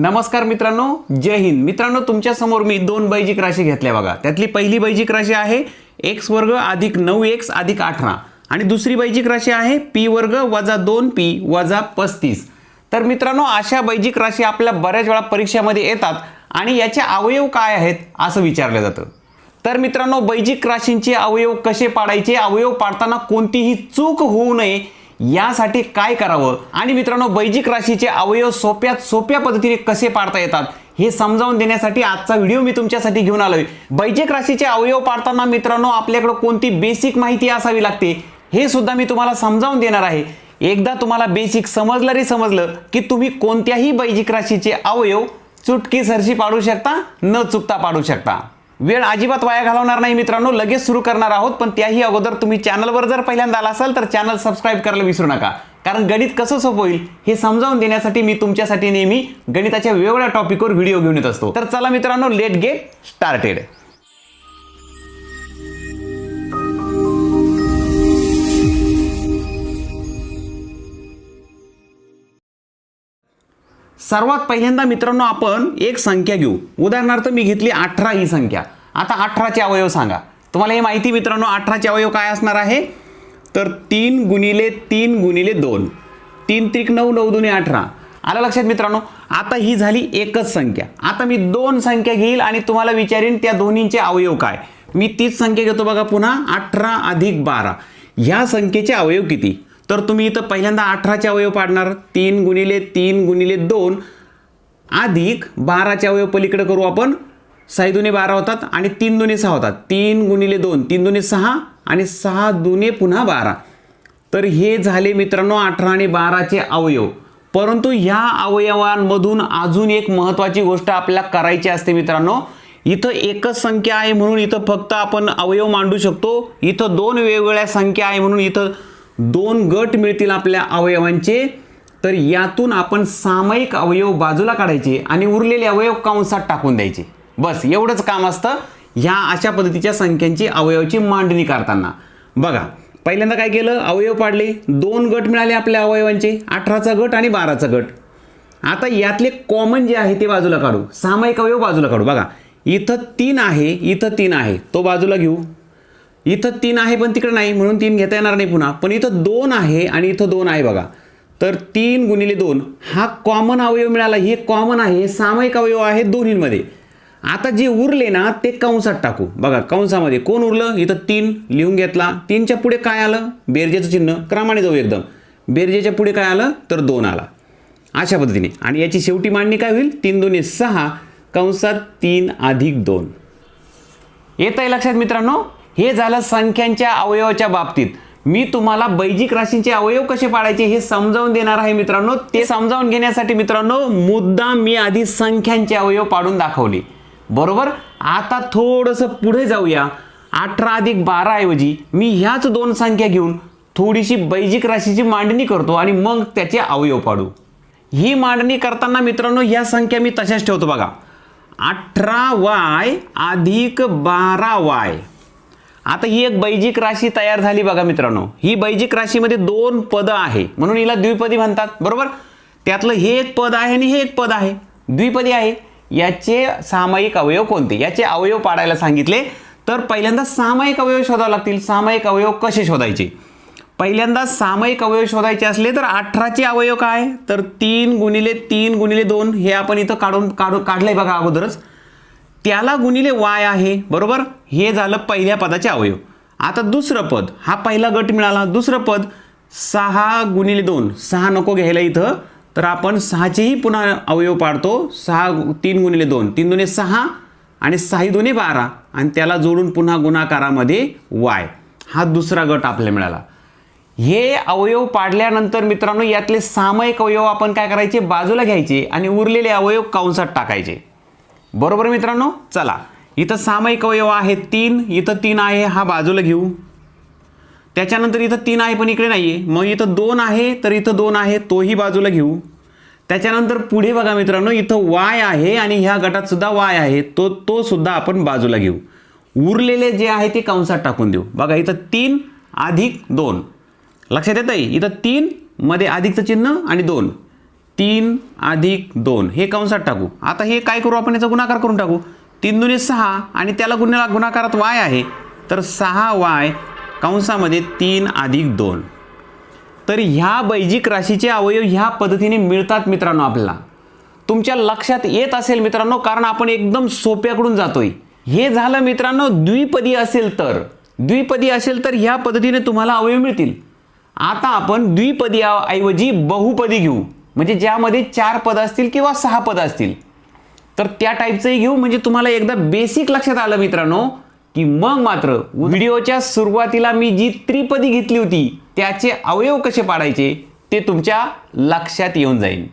नमस्कार मित्रांनो जय हिंद. मित्रांनो तुमच्यासमोर मी दोन बैजिक राशी घेतल्या बघा. त्यातली पहिली बैजिक राशी आहे एक्स वर्ग अधिक नऊ एक्स अधिक अठरा. आणि दुसरी बैजिक राशी आहे पी वर्ग वजा दोन पी वजा पस्तीस. तर मित्रांनो अशा बैजिक राशी आपल्या बऱ्याच वेळा परीक्षेमध्ये येतात आणि याचे अवयव काय आहेत असं विचारलं जातं. तर मित्रांनो बैजिक राशींचे अवयव कसे पाडायचे? अवयव पाडताना कोणतीही चूक होऊ नये यासाठी काय करावं? आणि मित्रांनो बैजिक राशीचे अवयव सोप्यात सोप्या पद्धतीने कसे पाडता येतात? हे समजावून देण्यासाठी आजचा व्हिडिओ मी तुमच्यासाठी घेऊन आलोय. बैजिक राशीचे अवयव पाडताना मित्रांनो आपल्याकडे कोणती बेसिक माहिती असावी लागते? हे सुद्धा मी तुम्हाला समजावून देणार आहे. एकदा तुम्हाला बेसिक समजलं रे समजलं की तुम्ही कोणत्याही बैजिक राशीचे अवयव चुटकी सरशी पाडू शकता न चुकता पाडू शकता. वेळ अजिबात वाया घालवणार नाही मित्रांनो लगेच सुरू करणार आहोत पण त्याही अगोदर तुम्ही चॅनलवर जर पहिल्यांदा आला असाल तर चॅनल सबस्क्राईब करायला विसरू नका. कारण गणित कसं सोपं होईल हे समजावून देण्यासाठी मी तुमच्यासाठी नेहमी गणिताच्या वेगवेगळ्या टॉपिकवर व्हिडिओ घेऊन येत असतो. तर चला मित्रांनो लेट गेट स्टार्टेड सर्वात पहिल्यांदा मित्रांनो आपण एक संख्या घेऊ. उदाहरणार्थ मी घेतली अठरा ही संख्या. आता अठराचे अवयव सांगा. तुम्हाला हे माहिती मित्रांनो अठराचे अवयव काय असणार आहे? तर तीन गुणिले तीन गुणिले दोन. तीन त्रिक नऊ नऊ दुने अठरा. आलं लक्षात मित्रांनो? आता ही झाली एकच संख्या. आता मी दोन संख्या घेईल आणि तुम्हाला विचारेन त्या दोन्हींचे अवयव काय. मी तीच संख्या घेतो बघा पुन्हा अठरा अधिक बारा. ह्या संख्येचे अवयव किती? तर तुम्ही इथं पहिल्यांदा अठराचे अवयव पाडणार. तीन गुणिले तीन गुणिले दोन. अधिक बाराचे अवयव पलीकडे करू आपण. साई दुने बारा होतात आणि तीन दुने सहा होतात. तीन गुणिले दोन तीन दुने सहा आणि सहा दुने पुन्हा बारा. तर हे झाले मित्रांनो अठरा आणि बाराचे अवयव. परंतु ह्या अवयवांमधून अजून एक महत्त्वाची गोष्ट आपल्याला करायची असते मित्रांनो. इथं एकच संख्या आहे म्हणून इथं फक्त आपण अवयव मांडू शकतो. इथं दोन वेगवेगळ्या संख्या आहे म्हणून इथं दोन गट मिळतील आपल्या अवयवांचे तर यातून आपण सामायिक अवयव बाजूला काढायचे आणि उरलेले अवयव कंसात टाकून द्यायचे. बस एवढंच काम असतं ह्या अशा पद्धतीच्या संख्यांची अवयवाची मांडणी करताना. बघा पहिल्यांदा काय केलं? अवयव पाडले. दोन गट मिळाले आपल्या अवयवांचे अठराचा गट आणि बाराचा गट. आता यातले कॉमन जे आहे ते बाजूला काढू. सामायिक अवयव बाजूला काढू. बघा इथं तीन आहे इथं तीन आहे. तो बाजूला घेऊ. इथं तीन आहे पण तिकडे नाही म्हणून तीन घेता येणार नाही पुन्हा. पण इथं दोन आहे आणि इथं दोन आहे बघा. तर तीन गुणिले दोन हा कॉमन अवयव मिळाला. हे कॉमन आहे सामायिक अवयव आहे दोन्हींमध्ये. आता जे उरले ना ते कंसात टाकू. बघा कंसामध्ये कोण उरलं? इथं तीन लिहून घेतला. तीनच्या पुढे काय आलं? बेरजेचं चिन्ह क्रमाने जाऊ एकदम. बेरजेच्या पुढे काय आलं? तर दोन आला. अशा पद्धतीने. आणि याची शेवटी मांडणी काय होईल? तीन दोन्ही सहा कंसात तीन अधिक दोन. येत आहे लक्षात मित्रांनो? हे झालं संख्यांच्या अवयवाच्या बाबतीत. मी तुम्हाला बैजिक राशींचे अवयव कसे पाडायचे हे समजावून देणार आहे मित्रांनो. ते समजावून घेण्यासाठी मित्रांनो मुद्दा मी आधी संख्यांचे अवयव पाडून दाखवले. बरोबर? आता थोडंसं पुढे जाऊया. अठरा अधिक बारा ऐवजी मी ह्याच दोन संख्या घेऊन थोडीशी बैजिक राशीची मांडणी करतो आणि मग त्याचे अवयव पाडू. ही मांडणी करताना मित्रांनो ह्या संख्या मी तशाच ठेवतो बघा. अठरा वाय अधिक बारा वाय. आता ही एक बैजिक राशी तयार झाली बघा मित्रांनो. ही बैजिक राशीमध्ये दोन पदं आहे. म्हणून हिला द्विपदी म्हणतात. बरोबर? त्यातलं हे एक पद आहे आणि हे एक पद आहे. द्विपदी आहे. याचे सामायिक अवयव कोणते? याचे अवयव पाडायला सांगितले. तर पहिल्यांदा सामायिक अवयव शोधावे लागतील. सामायिक अवयव कसे शोधायचे? पहिल्यांदा सामायिक अवयव शोधायचे असले तर अठराचे अवयव काय? तर तीन गुणिले तीन गुणिले दोन हे आपण इथं काढून काढून काढलंय बघा अगोदरच. त्याला गुणिले वाय आहे बरोबर? हे झालं पहिल्या पदाचे अवयव. आता दुसरं पद हा पहिला गट मिळाला. दुसरं पद सहा गुणिले दोन. सहा नको घ्यायला इथं. तर आपण सहाचेही पुन्हा अवयव पाडतो. सहा तीन गुणिले दोन. तीन दोन्ही सहा आणि सहा दोन्ही बारा. आणि त्याला जोडून पुन्हा गुणाकारामध्ये वाय. हा दुसरा गट आपल्याला मिळाला. हे अवयव पाडल्यानंतर मित्रांनो यातले सामायिक अवयव आपण काय करायचे? बाजूला घ्यायचे आणि उरलेले अवयव कंसात टाकायचे. बरोबर मित्रांनो? चला. इथं सामायिक अवयव आहे तीन. इथं तीन आहे हा बाजूला घेऊ. त्याच्यानंतर इथं तीन आहे पण इकडे नाही आहे मग इथं दोन आहे तर इथं दोन आहे तोही बाजूला घेऊ. त्याच्यानंतर पुढे बघा मित्रांनो इथं वाय आहे आणि ह्या गटात सुद्धा वाय आहे. तो तो सुद्धा आपण बाजूला घेऊ. उरलेले जे आहे ते कंसात टाकून देऊ. बघा इथं तीन अधिक दोन. लक्षात येतं आहे इथं तीन मध्ये अधिकचं चिन्ह आणि दोन. तीन अधिक दोन. हे कंसात टाकू. आता हे काय करू आपण? याचा गुणाकार करून टाकू. तीन दुने सहा आणि त्याला गुन्हा गुणाकारात वाय आहे. तर सहा वाय कंसामध्ये तीन अधिक दोन. तर ह्या बैजिक राशीचे अवयव ह्या पद्धतीने मिळतात मित्रांनो आपल्याला. तुमच्या लक्षात येत असेल मित्रांनो कारण आपण एकदम सोप्याकडून जातोय. हे झालं मित्रांनो द्विपदी असेल तर. द्विपदी असेल तर ह्या पद्धतीने तुम्हाला अवयव मिळतील. आता आपण द्विपदी ऐवजी बहुपदी घेऊ. म्हणजे ज्यामध्ये चार पद असतील किंवा सहा पद असतील. तर त्या टाईपचंही घेऊ म्हणजे तुम्हाला एकदा बेसिक लक्षात आलं मित्रांनो की मग मात्र व्हिडिओच्या सुरुवातीला मी जी त्रिपदी घेतली होती त्याचे अवयव कसे पाडायचे ते तुमच्या लक्षात येऊन जाईल.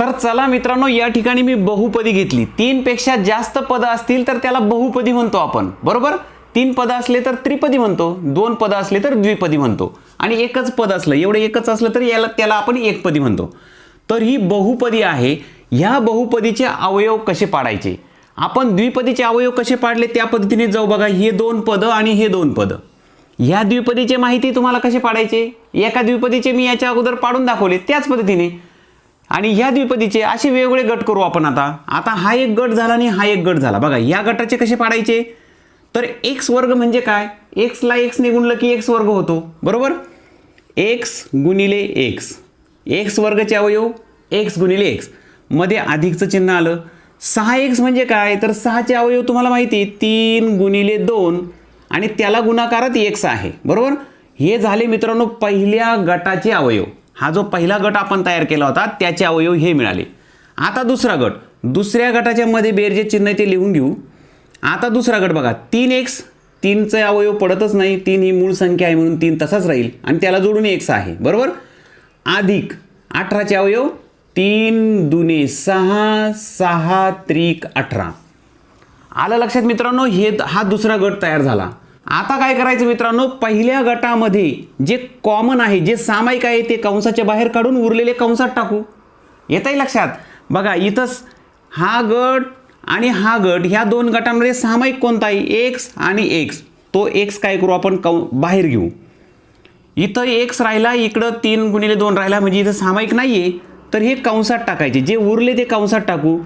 तर चला मित्रांनो या ठिकाणी मी बहुपदी घेतली. तीनपेक्षा जास्त पदं असतील तर त्याला बहुपदी म्हणतो आपण बरोबर? तीन पदं असले तर त्रिपदी म्हणतो दोन पदं असले तर द्विपदी म्हणतो. आणि एकच पद असलं एवढं एकच असलं तर याला त्याला आपण एकपदी म्हणतो. तर ही बहुपदी आहे. ह्या बहुपदीचे अवयव कसे पाडायचे? आपण द्विपदीचे अवयव कसे पाडले? त्या पद्धतीने जाऊ बघा. हे दोन पदं आणि हे दोन पदं. ह्या द्विपदीचे माहिती तुम्हाला कसे पाडायचे? एका द्विपदीचे मी याच्या अगोदर पाडून दाखवले त्याच पद्धतीने. आणि ह्या द्विपदीचे असे वेगवेगळे गट करू आपण आता. आता हा एक गट झाला आणि हा एक गट झाला. बघा या गटाचे कसे पाडायचे? तर एक्स वर्ग म्हणजे काय? एक्सला एक्सने गुणलं की एक्स वर्ग होतो. बरोबर? एक्स गुणिले एक्स एक्स वर्गचे अवयव एक्स गुणिले एक्समध्ये अधिकचं चिन्ह आलं. सहा एक्स म्हणजे काय? तर सहाचे अवयव तुम्हाला माहिती तीन गुणिले दोन. आणि त्याला गुणाकारात एक्स आहे. बरोबर? हे झाले मित्रांनो पहिल्या गटाचे अवयव. हा जो पहिला गट आपण तयार केला होता त्याचे अवयव हे मिळाले. आता दुसरा गट. दुसऱ्या गटाच्या मध्ये बेरजे चिन्ह आहे ते लिहून घेऊ. आता दुसरा गट बघा तीन एक्स तीनचे अवयव पडतच नाही तीन ही मूळ संख्या आहे म्हणून तीन तसाच राहील आणि त्याला जोडून एक्स आहे बरोबर? अधिक अठराचे अवयव तीन दुने सहा सहा त्रिक अठरा. आलं लक्षात मित्रांनो? हे हा दुसरा गट तयार झाला. आता काय करायचं मित्रांनो? पहिल्या गटामध्ये जे कॉमन आहे जे सामायिक आहे ते कंसाच्या बाहेर काढून उरलेले कंसात टाकू. येतंय लक्षात? बघा इथंच हा गट आणि हा गट ह्या दोन गटांमध्ये सामायिक कोणता आहे एक्स आणि एक्स तो एक्स काय करू? आपण कौ बाहेर घेऊ. इथं एक्स राहिला इकडं तीन गुणिले दोन राहिला म्हणजे इथं सामायिक नाही आहे तर हे कंसात टाकायचे. जे उरले ते कंसात टाकू.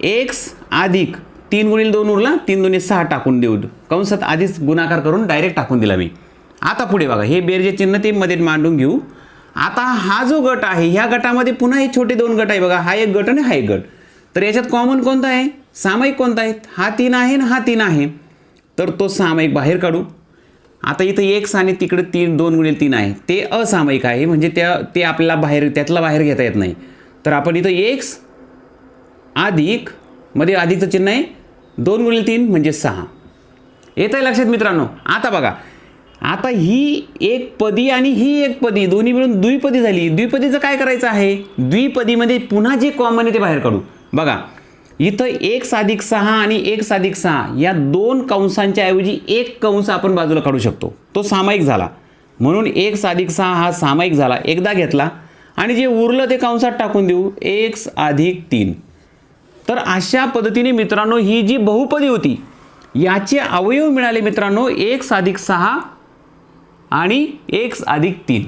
एक्स अधिक तीन गुणिले दोन उरला तीन दोन्ही सहा टाकून देऊ. कंसात आधीच गुणाकार करून डायरेक्ट टाकून दिला मी. आता पुढे बघा. हे बेरजे चिन्ह ते मध्ये मांडून घेऊ. आता हा जो गट आहे ह्या गटामध्ये पुन्हा हे छोटे दोन गट आहे बघा. हा एक गट आणि हा एक गट. तर याच्यात कॉमन कोणता आहे? सामायिक कोणता आहेत हा तीन आहे ना हा तीन आहे. तर तो सामायिक बाहेर काढू. आता इथं एक्स आणि तिकडे तीन दोन गुणिले तीन आहे. ते असामायिक आहे म्हणजे त्या ते आपल्याला बाहेर त्यातला बाहेर घेता येत नाही. तर आपण इथं एक्स अधिकमध्ये अधिकचं चिन्ह आहे. दोन गुणिले तीन म्हणजे सहा. येत आहे लक्षात मित्रांनो? आता बघा. आता ही एक पदी आणि ही एक पदी दोन्ही मिळून द्विपदी झाली. द्विपदीचं काय करायचं आहे? द्विपदीमध्ये पुन्हा जे कॉमन आहे ते बाहेर काढू. बघा. इथं एक साधिक सहा आणि एक साधिक सहा या दोन कंसांच्या ऐवजी एक कंस आपण बाजूला काढू शकतो. तो सामायिक झाला. म्हणून एक साधिक सहा हा सामायिक झाला. एकदा घेतला आणि जे उरलं ते कंसात टाकून देऊ. एक अधिक तीन. तर अशा पद्धतीने मित्रांनो ही जी बहुपदी होती याचे अवयव मिळाले मित्रांनो एक साधिक सहा आणि एक अधिक तीन.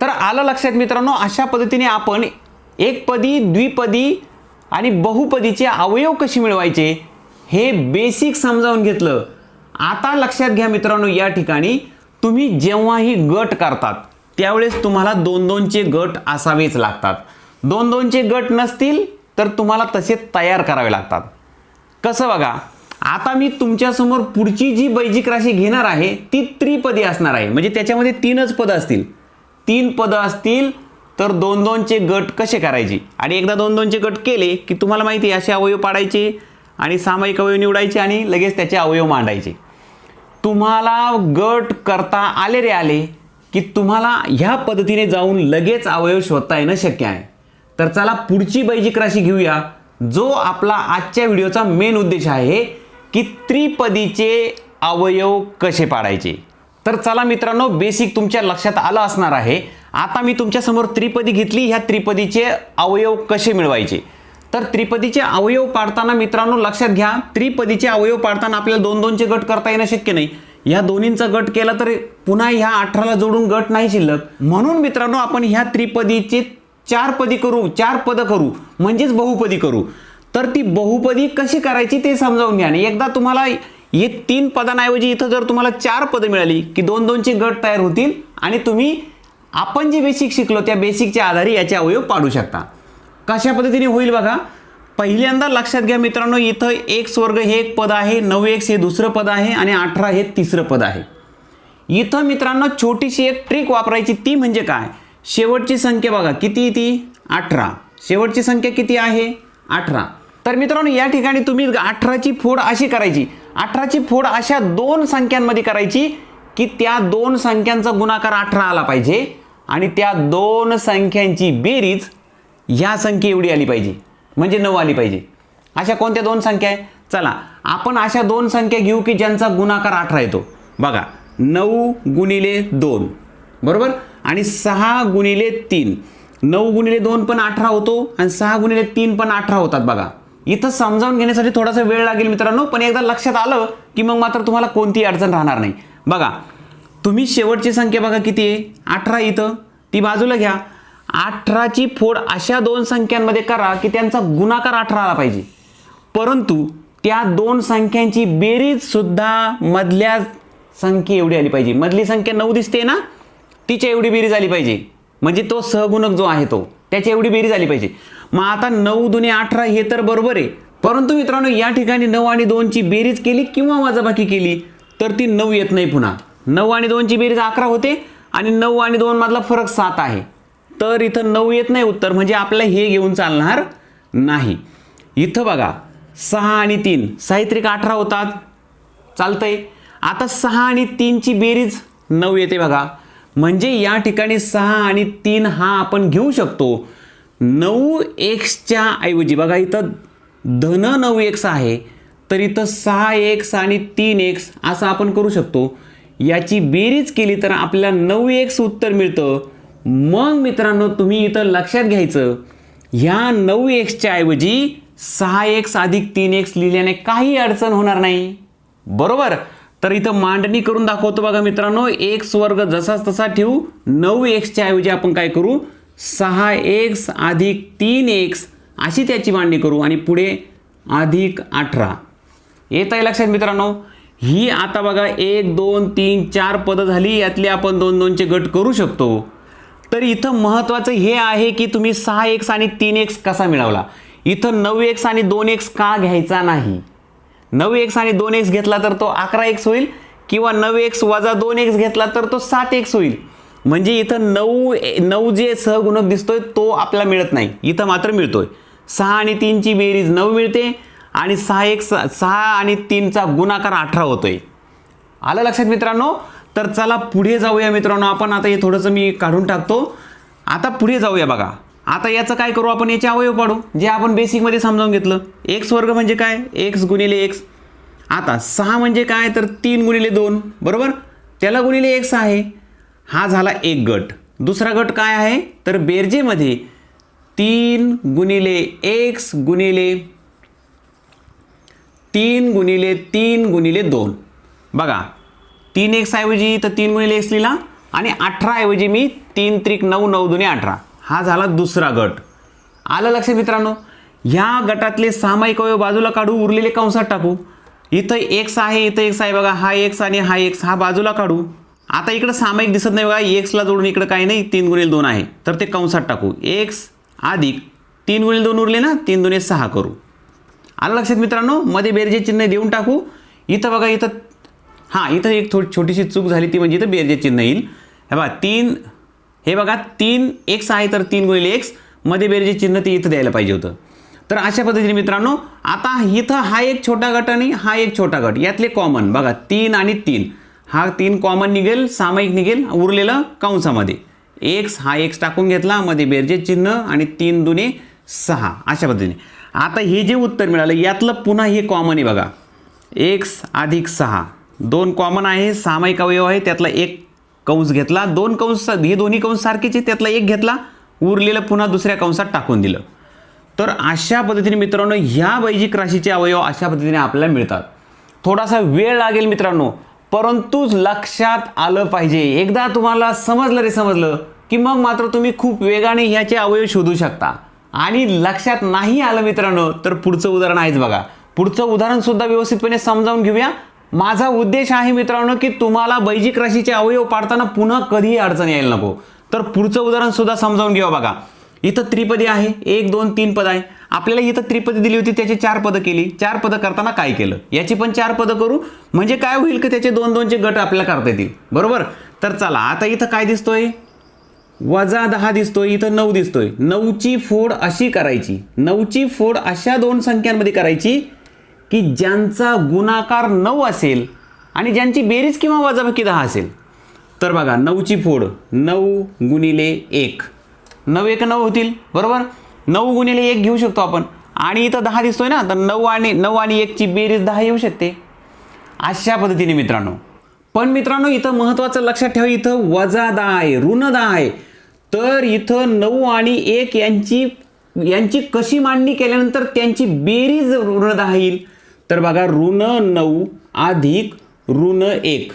तर आलं लक्षात मित्रांनो अशा पद्धतीने आपण एकपदी द्विपदी आणि बहुपदीचे अवयव कसे मिळवायचे? हे बेसिक समजावून घेतलं. आता लक्षात घ्या मित्रांनो या ठिकाणी तुम्ही जेव्हाही गट करतात त्यावेळेस तुम्हाला दोन दोनचे गट असावेच लागतात. दोन दोनचे गट नसतील तर तुम्हाला तसे तयार करावे लागतात. कसं बघा आता मी तुमच्यासमोर पुढची जी बैजिक राशी घेणार आहे ती त्रिपदी असणार आहे. म्हणजे त्याच्यामध्ये तीनच पदं असतील. तीन पदं असतील तर दोन दोनचे गट कसे करायचे? आणि एकदा दोन दोनचे गट केले की तुम्हाला माहिती आहे असे अवयव पाडायचे आणि सामायिक अवयव निवडायचे आणि लगेच त्याचे अवयव मांडायचे. तुम्हाला गट करता आले रे आले की तुम्हाला ह्या पद्धतीने जाऊन लगेच अवयव शोधता येणं शक्य आहे. तर चला पुढची बैजिक राशी घेऊया जो आपला आजच्या व्हिडिओचा मेन उद्देश आहे की त्रिपदीचे अवयव कसे पाडायचे. तर चला मित्रांनो बेसिक तुमच्या लक्षात आलं असणार आहे. आता मी तुमच्यासमोर त्रिपदी घेतली ह्या त्रिपदीचे अवयव कसे मिळवायचे? तर त्रिपदीचे अवयव पाडताना मित्रांनो लक्षात घ्या त्रिपदीचे अवयव पाडताना आपल्याला दोन दोनचे गट करता येणं शक्य नाही. ह्या दोन्हींचा गट केला तर पुन्हा ह्या अठराला जोडून गट नाही शिल्लक. म्हणून मित्रांनो आपण ह्या त्रिपदीचे चार पदी करू चार पदं करू म्हणजेच बहुपदी करू. तर ती बहुपदी कशी करायची ते समजावून घ्या आणि एकदा तुम्हाला हे तीन पदांऐवजी इथं जर तुम्हाला चार पदं मिळाली की दोन दोनचे गट तयार होतील आणि तुम्ही आपण जे बेसिक शिकलो त्या बेसिकच्या आधारे याचे अवयव पाडू शकता. कशा पद्धतीने होईल बघा? पहिल्यांदा लक्षात घ्या मित्रांनो इथं एक वर्ग हे एक पद आहे नऊ एक्स हे दुसरं पद आहे आणि अठरा हे तिसरं पद आहे. इथं मित्रांनो छोटीशी एक ट्रिक वापरायची ती म्हणजे काय? शेवटची संख्या बघा किती ती? अठरा. शेवटची संख्या किती आहे? अठरा. तर मित्रांनो या ठिकाणी तुम्ही अठराची फोड अशी करायची अठराची फोड अशा दोन संख्यांमध्ये करायची की त्या दोन संख्यांचा गुणाकार अठरा आला पाहिजे. आणि त्या दोन संख्यांची बेरीज ह्या संख्ये एवढी आली पाहिजे. म्हणजे नऊ आली पाहिजे. अशा कोणत्या दोन संख्या आहे? चला आपण अशा दोन संख्या घेऊ की ज्यांचा गुणाकार अठरा येतो. बघा नऊ गुणिले दोन बरोबर? आणि सहा गुणिले तीन. नऊ गुणिले दोन पण अठरा होतो आणि सहा गुणिले तीन पण अठरा होतात बघा. इथं समजावून घेण्यासाठी थोडासा वेळ लागेल मित्रांनो पण एकदा लक्षात आलं की मग मात्र तुम्हाला कोणतीही अडचण राहणार नाही. बघा तुम्ही शेवटची संख्या बघा किती आहे? अठरा इथं. ती बाजूला घ्या. अठराची फोड अशा दोन संख्यांमध्ये करा की त्यांचा गुणाकार अठरा आला पाहिजे. परंतु त्या दोन संख्यांची बेरीजसुद्धा मधल्या संख्ये एवढी आली पाहिजे. मधली संख्या नऊ दिसते ना तिच्या एवढी बेरीज आली पाहिजे. म्हणजे तो सहगुणक जो आहे तो त्याची एवढी बेरीज आली पाहिजे. मग आता नऊ दुने अठरा हे तर बरोबर आहे. परंतु मित्रांनो या ठिकाणी नऊ आणि दोनची बेरीज केली किंवा वजाबाकी केली तर ती नऊ येत नाही पुन्हा. नऊ आणि दोनची बेरीज अकरा होते आणि नऊ आणि दोन मधला फरक सात आहे. तर इथं नऊ येत नाही उत्तर म्हणजे आपल्याला हे घेऊन चालणार नाही. इथं बघा सहा आणि तीन. साहित्रिक अठरा होतात. चालतंय. आता सहा आणि तीनची बेरीज नऊ येते बघा. म्हणजे या ठिकाणी सहा आणि तीन हा आपण घेऊ शकतो. नऊ एक्सच्या ऐवजी बघा इथं धन नऊ एक्स आहे. तर इथं सहा एक्स आणि तीन एक्स असं आपण करू शकतो. याची बेरीज केली तर आपल्याला नऊ एक्स उत्तर मिळतं. मग मित्रांनो तुम्ही इथं लक्षात घ्यायचं ह्या नऊ एक्सच्या ऐवजी सहा एक्स अधिक तीन एक्स लिहिल्याने काही अडचण होणार नाही. बरोबर? तर इथं मांडणी करून दाखवतो बघा मित्रांनो एक्स वर्ग जसाच तसा ठेवू नऊ एक्सच्या ऐवजी आपण काय करू सहा एक्स अधिक तीन एक्स अशी त्याची मांडणी करू आणि पुढे अधिक अठरा. येत आहे लक्षात मित्रांनो? ही आता बघा एक दोन तीन चार पदं झाली यातले आपण दोन दोनचे गट करू शकतो. तर इथं महत्त्वाचं हे आहे की तुम्ही सहा एक्स आणि तीन एक्स कसा मिळवला? इथं नऊ एक्स आणि दोन एक्स का घ्यायचा नाही? नऊ एक्स आणि दोन एक्स घेतला तर तो अकरा एक्स होईल किंवा नऊ एक्स वजा दोन एक्स घेतला तर तो सात एक्स होईल. म्हणजे इथं नऊ नऊ जे सहगुणक दिसतोय तो आपल्याला मिळत नाही. इथं मात्र मिळतोय. सहा आणि तीनची बेरीज नऊ मिळते. आणि सहा एक सहा आणि तीनचा गुणाकार अठरा होतोय. आलं लक्षात मित्रांनो? तर चला पुढे जाऊया मित्रांनो. आपण आता हे थोडंसं मी काढून टाकतो. आता पुढे जाऊया बघा. आता याचं काय करू आपण? याचे अवयव पाडू. जे आपण बेसिकमध्ये समजावून घेतलं. एक्स वर्ग म्हणजे काय? एक्स गुणिले एक्स आता सहा म्हणजे काय? तर तीन गुणिले दोन. बरोबर? त्याला गुणिले एक्स आहे. हा झाला एक गट. दुसरा गट काय आहे? तर बेरजेमध्ये तीन गुणिले एक्स गुणिले तीन गुणिले तीन गुणिले दोन. बघा तीन एक्स ऐवजी तर तीन गुणिले एक्स लिहिला आणि अठरा ऐवजी मी तीन त्रिक नऊ नऊ दुने अठरा. हा झाला दुसरा गट. आलं लक्ष मित्रांनो? ह्या गटातले सामायिक अवयव बाजूला काढू उरलेले कंसात टाकू. इथं एक्स आहे इथं एक्स आहे बघा हा एक्स आणि हा एक्स हा बाजूला काढू. आता इकडं सामायिक दिसत नाही बघा एक्सला जोडून इकडं काही नाही तीन गुणिले दोन आहे. तर ते कंसात टाकू. एक्स अधिक तीन गुणिले दोन उरले ना तीन दुने सहा करू. आलं लक्षात मित्रांनो? मध्ये बेरजे चिन्ह देऊन टाकू. इथं बघा इथं हां इथं एक थोडी छोटीशी चूक झाली ती म्हणजे इथं बेरजे चिन्ह येईल. हे बघा तीन हे बघा तीन एक्स आहे तर तीन गुणिले एक्स. मध्ये बेरजे चिन्ह ते इथं द्यायला पाहिजे होतं. तर अशा पद्धतीने मित्रांनो आता इथं हा एक छोटा गट आणि हा एक छोटा गट. यातले कॉमन बघा तीन आणि तीन. हा तीन कॉमन निघेल सामायिक निघेल उरलेलं कंसामध्ये. एक्स हा एक्स टाकून घेतला मध्ये बेरजे चिन्ह आणि तीन दुने सहा. अशा पद्धतीने. आता हे जे उत्तर मिळालं यातलं पुन्हा हे कॉमन आहे बघा. एक्स अधिक सहा. दोन कॉमन आहे सामायिक अवयव आहे त्यातला एक कंस घेतला. दोन कंस हे दोन्ही कंस सारखेचे आहे त्यातला एक घेतला. उरलेलं पुन्हा दुसऱ्या कंसात टाकून दिलं. तर अशा पद्धतीने मित्रांनो ह्या वैजिक राशीचे अवयव अशा पद्धतीने आपल्याला मिळतात. थोडासा वेळ लागेल मित्रांनो परंतु लक्षात आलं पाहिजे. एकदा तुम्हाला समजलं रे समजलं की मग मात्र तुम्ही खूप वेगाने ह्याचे अवयव शोधू शकता. आणि लक्षात नाही आलं मित्रांनो तर पुढचं उदाहरण आहेच बघा. पुढचं उदाहरण सुद्धा व्यवस्थितपणे समजावून घेऊया. माझा उद्देश आहे मित्रांनो की तुम्हाला बैजिक राशीचे अवयव पाडताना पुन्हा कधीही अडचण यायला नको. तर पुढचं उदाहरण सुद्धा समजावून घ्या बघा. इथं त्रिपदी आहे. एक दोन तीन पद आहे. आपल्याला इथं त्रिपदी दिली होती त्याची चार पदं केली. चार पदं करताना काय केलं? याची पण चार पदं करू. म्हणजे काय होईल की त्याचे दोन दोनचे गट आपल्याला करता येतील. बरोबर? तर चला आता इथं काय दिसतोय? वजा दहा दिसतोय इथं नऊ दिसतोय. नऊची फोड अशी करायची नऊची फोड अशा दोन संख्यांमध्ये करायची की ज्यांचा गुणाकार नऊ असेल आणि ज्यांची बेरीज किंवा वजाबाकी दहा असेल. तर बघा नऊची फोड नऊ गुणिले एक. नऊ एक नऊ होतील बरोबर? नऊ गुणिले एक घेऊ शकतो आपण. आणि इथं दहा दिसतोय ना तर नऊ आणि नऊ आणि एकची बेरीज दहा येऊ शकते. अशा पद्धतीने मित्रांनो पण मित्रांनो इथं महत्त्वाचं लक्षात ठेवा इथं वजा दहा आहे ऋण दहा आहे. तर इथं नऊ आणि एक यांची यांची कशी मांडणी केल्यानंतर त्यांची बेरीज ऋण दहा येईल? तर बघा ऋण नऊ अधिक ऋण एक.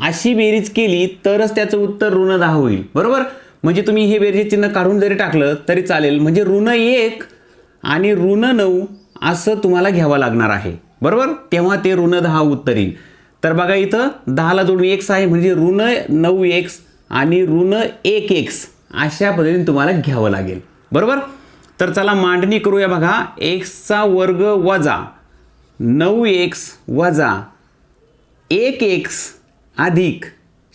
अशी बेरीज केली तरच त्याचं उत्तर ऋण दहा होईल. बरोबर? म्हणजे तुम्ही हे बेरीज चिन्ह काढून जरी टाकलं तरी चालेल. म्हणजे ऋण एक आणि ऋण नऊ असं तुम्हाला घ्यावं लागणार आहे. बरोबर? तेव्हा ते ऋण दहा उत्तर येईल. तर बघा इथं दहाला जोडून एक्स आहे म्हणजे ऋण नऊ एक्स आणि ऋण एक एक्स अशा पद्धतीने तुम्हाला घ्यावं लागेल. बरोबर? तर चला मांडणी करूया बघा. एक्सचा वर्ग वजा नऊ एक्स वजा एक एक्स अधिक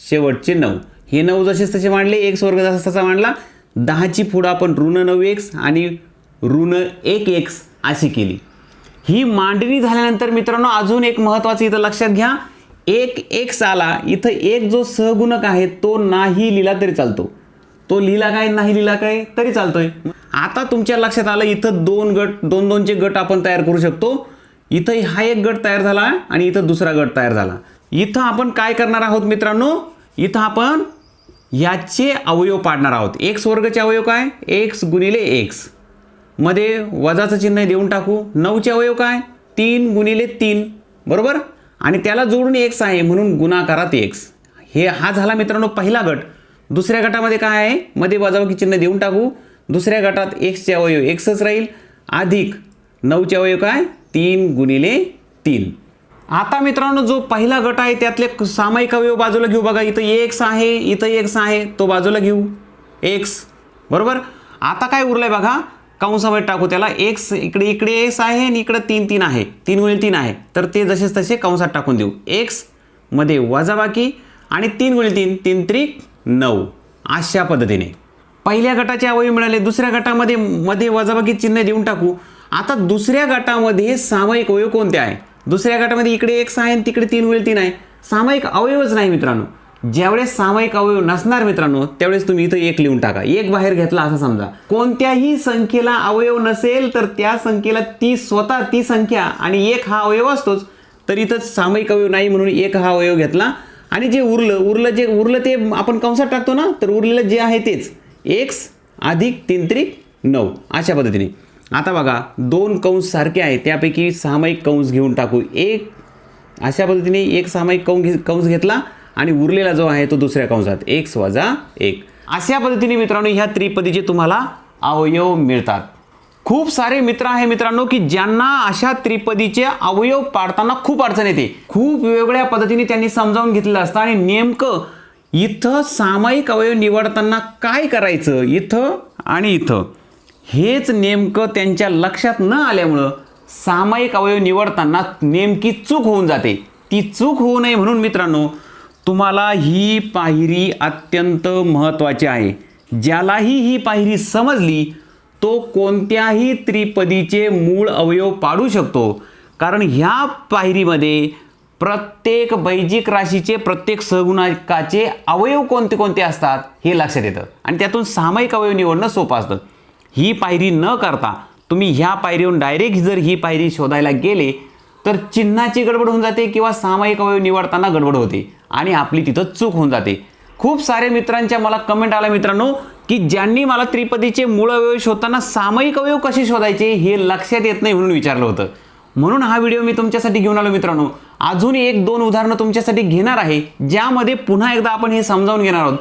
शेवटचे नऊ. हे नऊ जसेच तसे मांडले एक्स वर्ग जसा तसा मांडला. दहाची पुढं आपण ऋण नऊ एक्स आणि ऋण एक एक्स अशी केली. ही मांडणी झाल्यानंतर मित्रांनो अजून एक महत्त्वाचं इथं लक्षात घ्या. एक एक्स आला इथं एक जो सहगुणक आहे तो नाही लिहिला तरी चालतो. तो लिहिला काय नाही लिहिला काय तरी चालतोय. आता तुमच्या लक्षात आलं इथं दोन गट दोन दोनचे गट आपण तयार करू शकतो. इथं हा एक गट तयार झाला आणि इथं दुसरा गट तयार झाला. इथं आपण काय करणार आहोत मित्रांनो? इथं आपण याचे अवयव पाडणार आहोत. एक्स वर्गचे अवयव काय? एक्स गुणिले एक्समध्ये वजाचं चिन्ह देऊन टाकू. नऊचे अवयव काय? तीन गुणिले तीन. बरोबर? आणि त्याला जोडून एक्स आहे म्हणून गुणाकारात एक्स हे हा झाला मित्रांनो पहिला गट. दुसऱ्या गटामध्ये काय आहे? मध्ये वजाबाकी चिन्ह देऊन टाकू. दुसऱ्या गटात एक्सचे अवयव एक्सच राहील. अधिक नऊचे अवयव काय? तीन गुणिले तीन. आता मित्रांनो जो पहिला गट आहे त्यातले सामायिक अवयव बाजूला घेऊ बघा. इथं एक्स आहे इथं एक्स आहे तो बाजूला घेऊ. एक्स बरोबर? आता काय उरलंय बघा. कंसामध्ये टाकू त्याला एक्स इकडे इकडे एक्स आहे आणि इकडे तीन तीन आहे. तीन गुणिले तीन आहे. तर ते जसेच तसे कंसात टाकून देऊ. एक्समध्ये वजाबाकी आणि तीन गुणिले तीन तीन त्रिक नऊ. अशा पद्धतीने. पहिल्या गटाचे अवयव मिळाले. दुसऱ्या गटामध्ये मध्ये वजाबाकी चिन्ह देऊन टाकू. आता दुसऱ्या गटामध्ये सामायिक अवयव कोणते आहे? दुसऱ्या गटामध्ये इकडे एक्स आहे आणि तिकडे तीन गुणिले तीन आहे. सामायिक अवयवच नाही मित्रांनो. ज्यावेळेस सामायिक अवयव नसणार मित्रांनो त्यावेळेस तुम्ही इथं एक लिहून टाका. एक बाहेर घेतला असं समजा. कोणत्याही संख्येला अवयव नसेल तर त्या संख्येला ती स्वतः ती संख्या आणि एक हा अवयव असतोच. तर इथं सामायिक अवयव नाही म्हणून एक हा अवयव घेतला. आणि जे उरलं उरलं जे उरलं ते आपण कंसात टाकतो ना तर उरलेलं जे आहे तेच. एक्स अधिक तीन त्रिक नऊ. अशा पद्धतीने. आता बघा दोन कंस सारखे आहे त्यापैकी सामायिक कंस घेऊन टाकू. एक अशा पद्धतीने एक सामायिक कंस घे कंस घेतला. आणि उरलेला जो आहे तो दुसऱ्या कंसात. एक्स वजा एक. अशा पद्धतीने मित्रांनो ह्या त्रिपदीचे तुम्हाला अवयव मिळतात. खूप सारे मित्र आहे मित्रांनो की ज्यांना अशा त्रिपदीचे अवयव पाडताना खूप अडचण येते. खूप वेगवेगळ्या पद्धतीने त्यांनी समजावून घेतलं असतं आणि नेमकं इथं सामायिक अवयव निवडताना काय करायचं? इथं आणि इथं. हेच नेमकं त्यांच्या लक्षात न आल्यामुळं सामायिक अवयव निवडताना नेमकी चूक होऊन जाते. ती चूक होऊ नये म्हणून मित्रांनो तुम्हाला ही पायरी अत्यंत महत्त्वाची आहे. ज्यालाही ही पायरी समजली तो कोणत्याही त्रिपदीचे मूळ अवयव पाडू शकतो. कारण ह्या पायरीमध्ये प्रत्येक बैजिक राशीचे प्रत्येक सहगुणकाचे अवयव कोणते कोणते असतात हे लक्षात येतं. आणि त्यातून सामायिक अवयव निवडणं सोपं असतं. ही पायरी न करता तुम्ही ह्या पायरीवरून डायरेक्ट जर ही पायरी शोधायला गेले तर चिन्हाची गडबड होऊन जाते किंवा सामायिक अवयव निवडताना गडबड होते. आणि आपली तिथं चूक होऊन जाते. खूप सारे मित्रांच्या मला कमेंट आला मित्रांनो की ज्यांनी मला त्रिपदीचे मूळ अवयव शोधताना सामायिक अवयव कसे शोधायचे हे लक्षात येत नाही म्हणून विचारलं होतं. म्हणून हा व्हिडिओ मी तुमच्यासाठी घेऊन आलो मित्रांनो. अजून एक दोन उदाहरणं तुमच्यासाठी घेणार आहे ज्यामध्ये पुन्हा एकदा आपण हे समजावून घेणार आहोत.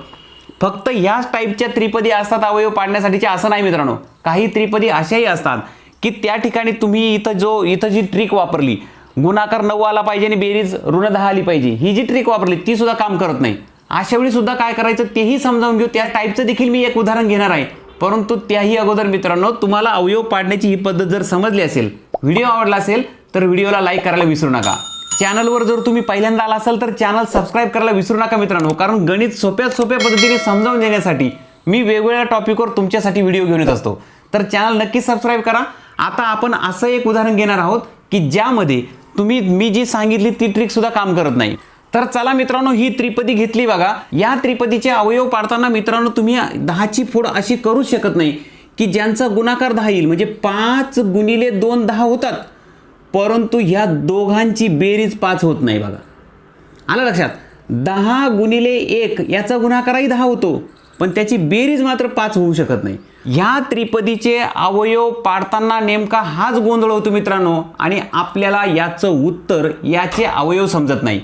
फक्त ह्याच टाईपच्या त्रिपदी असतात अवयव पाडण्यासाठीचे असं नाही मित्रांनो. काही त्रिपदी अशाही असतात की त्या ठिकाणी तुम्ही इथं जो इथं जी ट्रिक वापरली गुणाकार नऊ आला पाहिजे आणि बेरीज ऋण दहा आली पाहिजे. ही जी ट्रिक वापरली ती सुद्धा काम करत नाही. अशा वेळी सुद्धा काय करायचं तेही समजावून घेऊ. त्या टाईपचं देखील मी एक उदाहरण घेणार आहे. परंतु त्याही अगोदर मित्रांनो तुम्हाला अवयव पाडण्याची ही पद्धत जर समजली असेल व्हिडिओ आवडला असेल तर व्हिडिओला लाईक करायला विसरू नका. चॅनलवर जर तुम्ही पहिल्यांदा आला असाल तर चॅनल सबस्क्राईब करायला विसरू नका मित्रांनो. कारण गणित सोप्या सोप्या पद्धतीने समजावून देण्यासाठी मी वेगवेगळ्या टॉपिकवर तुमच्यासाठी व्हिडिओ घेऊन येत असतो. तर चॅनल नक्की सबस्क्राईब करा. आता आपण असं एक उदाहरण घेणार आहोत की ज्यामध्ये तुम्ही मी जी सांगितली ती ट्रिक सुद्धा काम करत नाही. तर चला मित्रांनो ही त्रिपदी घेतली बघा. या त्रिपदीचे अवयव पाडताना मित्रांनो तुम्ही दहाची फोड अशी करू शकत नाही की ज्यांचा गुणाकार दहा येईल. म्हणजे पाच गुणिले दोन दहा होतात. परंतु ह्या दोघांची बेरीज पाच होत नाही बघा. आलं लक्षात? दहा गुणिले एक याचा गुणाकारही दहा होतो. पण त्याची बेरीज मात्र पाच होऊ शकत नाही. ह्या त्रिपदीचे अवयव पाडताना नेमका हाच गोंधळ होतो मित्रांनो आणि आपल्याला याचं उत्तर याचे अवयव समजत नाही.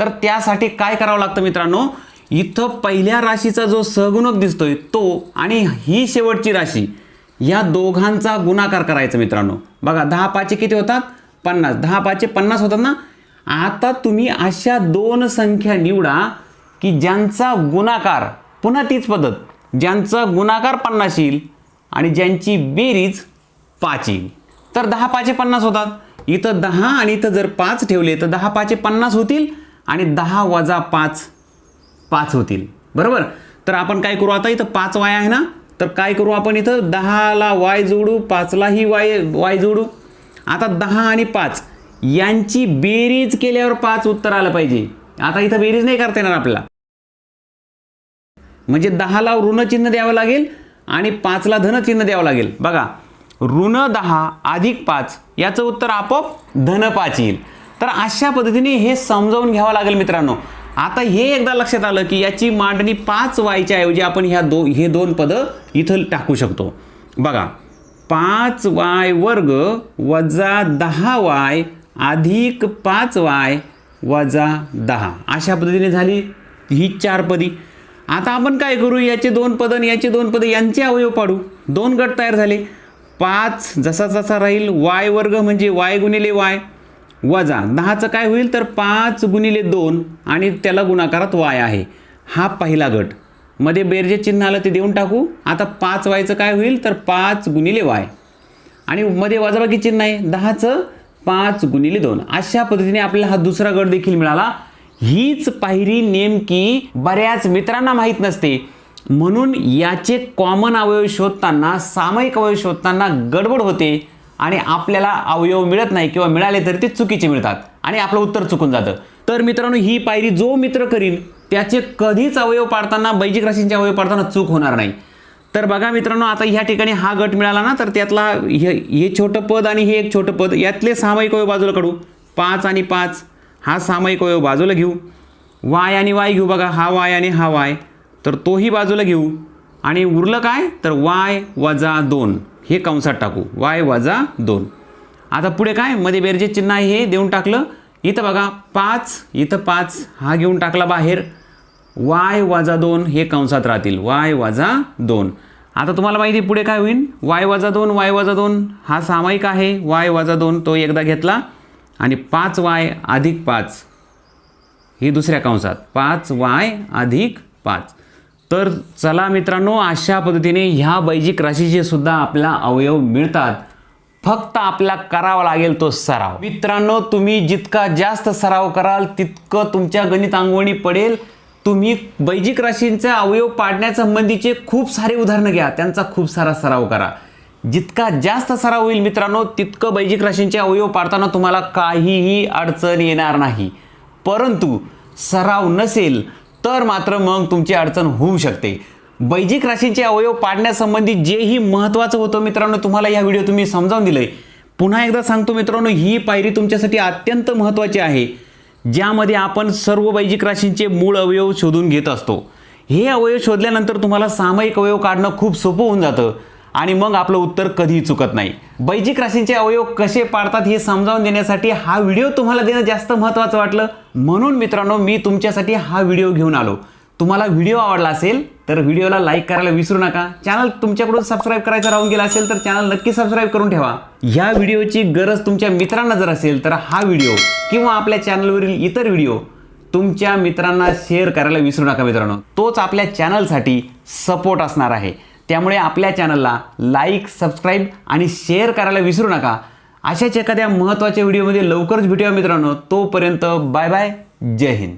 तर त्यासाठी काय करावं लागतं मित्रांनो इथं पहिल्या राशीचा जो सहगुणक दिसतोय तो आणि ही शेवटची राशी या दोघांचा गुणाकार करायचा मित्रांनो. बघा दहा पाचे किती होतात? पन्नास. दहा पाचे पन्नास होतात ना? आता तुम्ही अशा दोन संख्या निवडा की ज्यांचा गुणाकार पुन्हा तीच पद्धत. ज्यांचा गुणाकार पन्नास येईल आणि ज्यांची बेरीज पाच येईल. तर दहा पाचे पन्नास होतात. इथं दहा आणि इथं जर पाच ठेवले तर दहा पाचे पन्नास होतील आणि दहा वजा पाच पाच होतील. बरोबर? तर आपण काय करू आता? इथं पाच वाय आहे ना? तर काय करू आपण इथं? दहाला वाय जोडू पाचलाही वाय वाय जोडू. आता दहा आणि पाच यांची बेरीज केल्यावर पाच उत्तर आलं पाहिजे. आता इथं बेरीज नाही करता येणार आपल्याला. म्हणजे दहाला ऋणचिन्ह द्यावं लागेल आणि पाचला धन चिन्ह द्यावं लागेल. बघा ऋण दहा अधिक पाच याचं उत्तर आपोआप धन पाच येईल. तर अशा पद्धतीने हे समजावून घ्यावं लागेल मित्रांनो. आता हे एकदा लक्षात आलं की याची मांडणी पाच वायच्या ऐवजी आपण ह्या दो हे दोन पदं इथं टाकू शकतो. बघा पाच वाय वर्ग वजा दहा वाय अधिक पाच वाय वजा दहा. अशा पद्धतीने झाली ही चार पदी. आता आपण काय करू? याचे दोन पद आणि याचे दोन पद यांचे अवयव पाडू. दोन गट तयार झाले. पाच जसा जसा राहील वाय वर्ग म्हणजे वाय गुणिले वाय वजा. दहाचं काय होईल? तर पाच गुणिले दोन आणि त्याला गुणाकारात वाय आहे. हा पहिला गट. मध्ये बेरजे चिन्ह आलं ते देऊन टाकू. आता पाच वायचं काय होईल? तर पाच गुणिले वाय. आणि मध्ये वजाबाकी चिन्ह आहे. दहाचं पाच गुणिले दोन. अशा पद्धतीने आपल्याला हा दुसरा गट देखील मिळाला. हीच पायरी नेमकी बऱ्याच मित्रांना माहीत नसते. म्हणून याचे कॉमन अवयव शोधताना सामायिक अवयव शोधताना गडबड होते आणि आपल्याला अवयव मिळत नाही किंवा मिळाले तरी ते चुकीचे मिळतात आणि आपलं उत्तर चुकून जातं. तर मित्रांनो ही पायरी जो मित्र करीन त्याचे कधीच अवयव पाडताना बैजिक राशींचे अवयव पाडताना चूक होणार नाही. तर बघा मित्रांनो आता ह्या ठिकाणी हा गट मिळाला ना तर त्यातला हे हे छोटं पद आणि हे एक छोटं पद यातले सामायिक अवयव बाजूला काढू. पाच आणि पाच. हा सामायिक अवयव बाजूला घेऊ. वाय आणि वाय घेऊ बघा. हा वाय आणि हा वाय. तर तोही बाजूला घेऊ. आणि उरलं काय? तर वाय वजा दोन. हे कंसात टाकू. वाय वजा दोन. आता पुढे काय? मध्ये बेरजे चिन्ह आहे हे देऊन टाकलं. इथं बघा पाच. इथं पाच. हा घेऊन टाकला बाहेर. वाय वजा दोन हे कंसात राहतील. वाय वजा दोन. आता तुम्हाला माहिती पुढे काय होईल? वाय वजा दोन वाय वजा दोन. हा सामायिक आहे. वाय वजा दोन तो एकदा घेतला. आणि पाच वाय अधिक पाच. ही दुसऱ्या कंसात. पाच वाय अधिक पाच. तर चला मित्रांनो अशा पद्धतीने ह्या बैजिक राशीचे सुद्धा आपला अवयव मिळतात. फक्त आपला करावा लागेल तो सराव. मित्रांनो तुम्ही जितका जास्त सराव कराल तितकं तुमच्या गणित अंगवणी पडेल. तुम्ही बैजिक राशींचा अवयव पाडण्यासंबंधीचे खूप सारे उदाहरणं घ्या. त्यांचा खूप सारा सराव करा. जितका जास्त सराव होईल मित्रांनो तितकं बैजिक राशींचे अवयव पाडताना तुम्हाला काहीही अडचण येणार नाही. परंतु सराव नसेल तर मात्र मग तुमची अडचण होऊ शकते. बैजिक राशींचे अवयव पाडण्यासंबंधी जेही महत्त्वाचं होतं मित्रांनो तुम्हाला या व्हिडिओ तुम्ही समजावून दिलंय. पुन्हा एकदा सांगतो मित्रांनो ही पायरी तुमच्यासाठी अत्यंत महत्त्वाची आहे ज्यामध्ये आपण सर्व बैजिक राशींचे मूळ अवयव शोधून घेत असतो. हे अवयव शोधल्यानंतर तुम्हाला सामायिक अवयव काढणं खूप सोपं होऊन जातं. आणि मग आपलं उत्तर कधीही चुकत नाही. बैजिक राशींचे अवयव कसे पाडतात हे समजावून देण्यासाठी हा व्हिडिओ तुम्हाला देणं जास्त महत्त्वाचं वाटलं. म्हणून मित्रांनो मी तुमच्यासाठी हा व्हिडिओ घेऊन आलो. तुम्हाला व्हिडिओ आवडला असेल तर व्हिडिओला लाईक करायला विसरू नका. चॅनल तुमच्याकडून सबस्क्राईब करायचं राहून गेला असेल तर चॅनल नक्की सबस्क्राईब करून ठेवा. ह्या व्हिडिओची गरज तुमच्या मित्रांना जर असेल तर हा व्हिडिओ किंवा आपल्या चॅनलवरील इतर व्हिडिओ तुमच्या मित्रांना शेअर करायला विसरू नका मित्रांनो. तोच आपल्या चॅनलसाठी सपोर्ट असणार आहे. त्यामुळे आपल्या चॅनलला लाईक सबस्क्राईब आणि शेअर करायला विसरू नका. अशाच एखाद्या महत्त्वाच्या व्हिडिओमध्ये लवकरच भेटूया मित्रांनो. तोपर्यंत बाय बाय. जय हिंद.